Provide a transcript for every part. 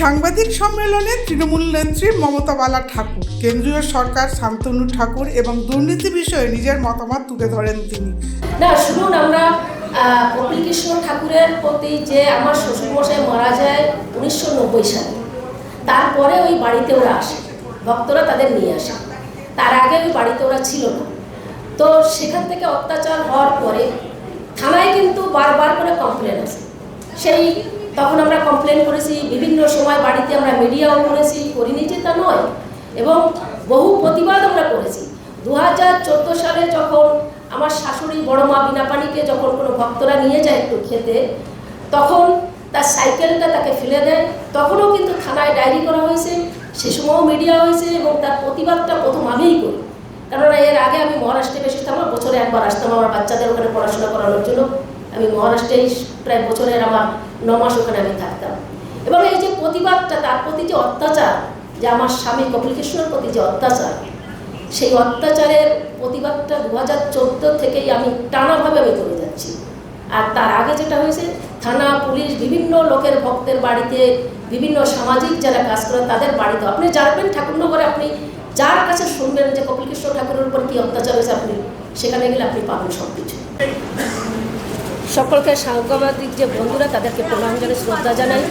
সাংবাদিক সম্মেলনে তৃণমূল নেত্রী মমতা বালা ঠাকুর, কেন্দ্রীয় সরকার শান্তনু ঠাকুর এবং দুর্নীতি বিষয়ে নিজের মতামত তুলে ধরেন তিনি। না, শুনুন, আমরা কপিলকৃষ্ণ ঠাকুরের প্রতি যে আমার শ্বশুরমশাই মারা যায় উনিশশো নব্বই সালে, তারপরে ওই বাড়িতে ওরা আসে, ভক্তরা তাদের নিয়ে আসে। তার আগে ওই বাড়িতে ওরা ছিল না। তো সেখান থেকে অত্যাচার হওয়ার পরে থানায় কিন্তু বারবার করে কমপ্লেন আসে। সেই তখন আমরা কমপ্লেন করেছি, বিভিন্ন সময় বাড়িতে আমরা মিডিয়াও করেছি, করিনি যে তা নয়। এবং বহু প্রতিবাদ আমরা করেছি। দু হাজার চোদ্দ সালে যখন আমার শাশুড়ি বড় মা বিনাপানিকে যখন কোনো ভক্তরা নিয়ে যায় একটু খেতে, তখন তার সাইকেলটা তাকে ফেলে দেয়। তখনও কিন্তু থানায় ডায়েরি করা হয়েছে, সে সময়ও মিডিয়া হয়েছে এবং তার প্রতিবাদটা প্রথম আমিই করি। কেননা এর আগে আমি মহারাষ্ট্রে বেশি বছরে একবার আসতাম, আমার বাচ্চাদের ওখানে পড়াশোনা করানোর জন্য। আমি মহারাষ্ট্রেই প্রায় বছরের আমার ন মাস ওখানে আমি থাকতাম। এবং এই যে প্রতিবাদটা, তার প্রতি যে অত্যাচার, যে আমার স্বামী কপিল কৃষ্ণের প্রতি যে অত্যাচার, সেই অত্যাচারের প্রতিবাদটা দু হাজার চোদ্দ থেকেই আমি টানাভাবে আমি করে যাচ্ছি। আর তার আগে যেটা হয়েছে, থানা, পুলিশ, বিভিন্ন লোকের ভক্তের বাড়িতে, বিভিন্ন সামাজিক যারা কাজ করে তাদের বাড়িতে। আপনি জানবেন ঠাকুরনগরে আপনি যার কাছে শুনবেন যে কপিল কৃষ্ণ ঠাকুরের উপর কি অত্যাচার হয়েছে, আপনি সেখানে গেলে আপনি পাবেন সব কিছু সকলকে সাংবাদিক যে বন্ধুরা, তাদেরকে প্রণাম জানাই, শ্রদ্ধা জানাই।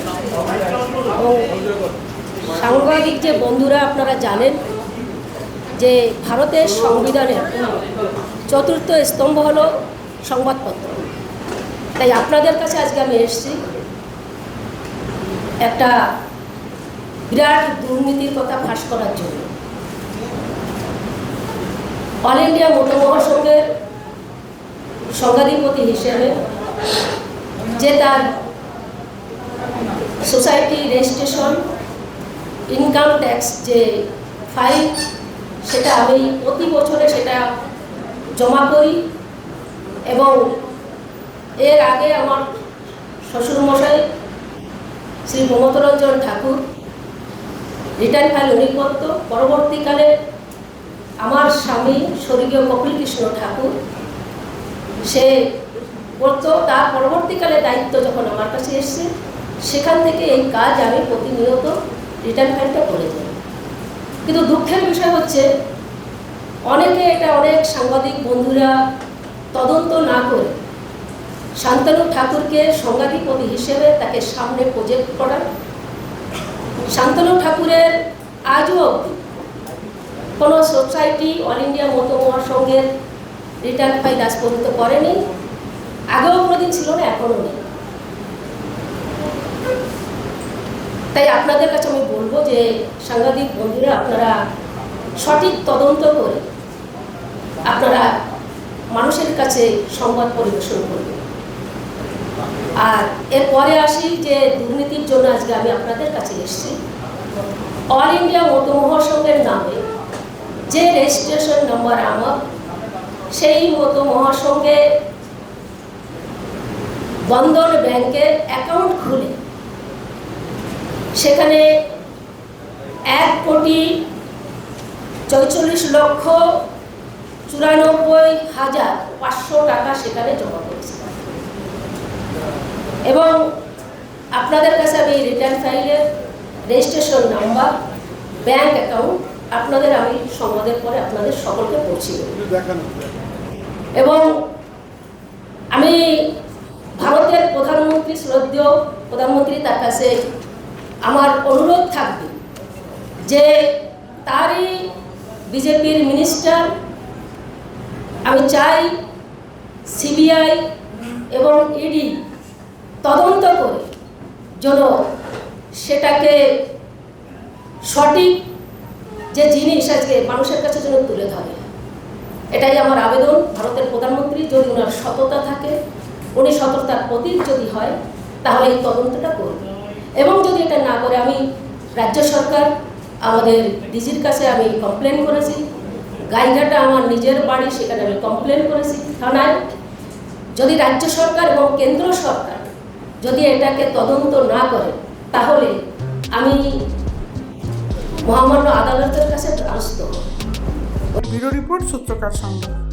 এবং সাংবাদিক যে বন্ধুরা আপনারা জানেন, যে ভারতের সংবিধানের চতুর্থ স্তম্ভ হলো সংবাদপত্র। তাই আপনাদের কাছে আজকে আমি এসেছি। একটা বিরাট দুর্নীতির কথা ফাঁস করার জন্য। অল ইন্ডিয়া মোটর মহাসংঘের সংঘাধিপতি হিসেবে যে তার সোসাইটি রেজিস্ট্রেশন ইনকাম ট্যাক্স যে ফাইল, সেটা আমি প্রতি বছরে সেটা জমা করি এবং এর আগে আমার শ্বশুরমশাই শ্রী মমতরঞ্জন ঠাকুর রিটার্ন ফাইল উনি করত। পরবর্তীকালে আমার স্বামী স্বর্গীয় কপিল কৃষ্ণ ঠাকুর সে করতো, তার পরবর্তীকালে দায়িত্ব যখন আমার কাছে এসছে, সেখান থেকে এই কাজ আমি প্রতিনিয়ত রিটার্ন ফাইলটা করে যাই কিন্তু দুঃখের বিষয় হচ্ছে, অনেকে এটা অনেক সাংবাদিক বন্ধুরা তদন্ত না করে শান্তনু ঠাকুরকে সংঘাধিপতি হিসেবে তাকে সামনে প্রজেক্ট করা শান্তনু ঠাকুরের আজও কোনো সোসাইটি অল ইন্ডিয়া মতো মহাসংঘের রিটার্ন ফাইল আজ পর্যন্ত করেনি। আগেও কোনোদিন ছিল না, এখনও নেই। তাই আপনাদের কাছে আমি বলব যে সাংবাদিক বন্ধুরা, আপনারা সঠিক তদন্ত করে আপনারা মানুষের কাছে সংবাদ পরিবেশন করবেন আর এরপরে আসি যে দুর্নীতির জন্য আজকে আমি আপনাদের কাছে এসেছি। অল ইন্ডিয়া মতো মহাসংঘের নামে যে রেজিস্ট্রেশন নাম্বার আমার সেই মতো মহাসংঘে বন্ধন ব্যাংকের অ্যাকাউন্ট খুলে। সেখানে এক কোটি চৌচল্লিশ লক্ষ চুরানব্বই হাজার পাঁচশো টাকা সেখানে জমা করেছিলাম এবং আপনাদের কাছে আমি রিটার্ন ফাইলের রেজিস্ট্রেশন নাম্বার ব্যাংক অ্যাকাউন্ট আপনাদের আমি সংবাদের পরে আপনাদের সকলকে পৌঁছে দেব। এবং আমি ভারতের প্রধানমন্ত্রী শ্রদ্ধেয় প্রধানমন্ত্রী তার কাছে আমার অনুরোধ থাকবে যে তারই বিজেপির মিনিস্টার আমি চাই সিবিআই এবং ইডি তদন্ত করে যেন সেটাকে সঠিক যে জিনিস আজকে মানুষের কাছে যেন তুলে ধরে। এটাই আমার আবেদন। ভারতের প্রধানমন্ত্রী যদি ওনার সততা থাকে, উনি সততার প্রতীক যদি হয়, তাহলে এই তদন্তটা করবে। এবং যদি এটা না করে, আমি রাজ্য সরকার, আমাদের ডিজির কাছে আমি কমপ্লেন করেছি। গাইঘাটা আমার নিজের বাড়ি, সেখানে আমি কমপ্লেন করেছি থানায়। যদি রাজ্য সরকার এবং কেন্দ্র সরকার যদি এটাকে তদন্ত না করে, তাহলে আমি মহামান্য আদালতের কাছে দ্বারস্থ হব। ব্যুরো রিপোর্ট সূত্রকার সংবাদ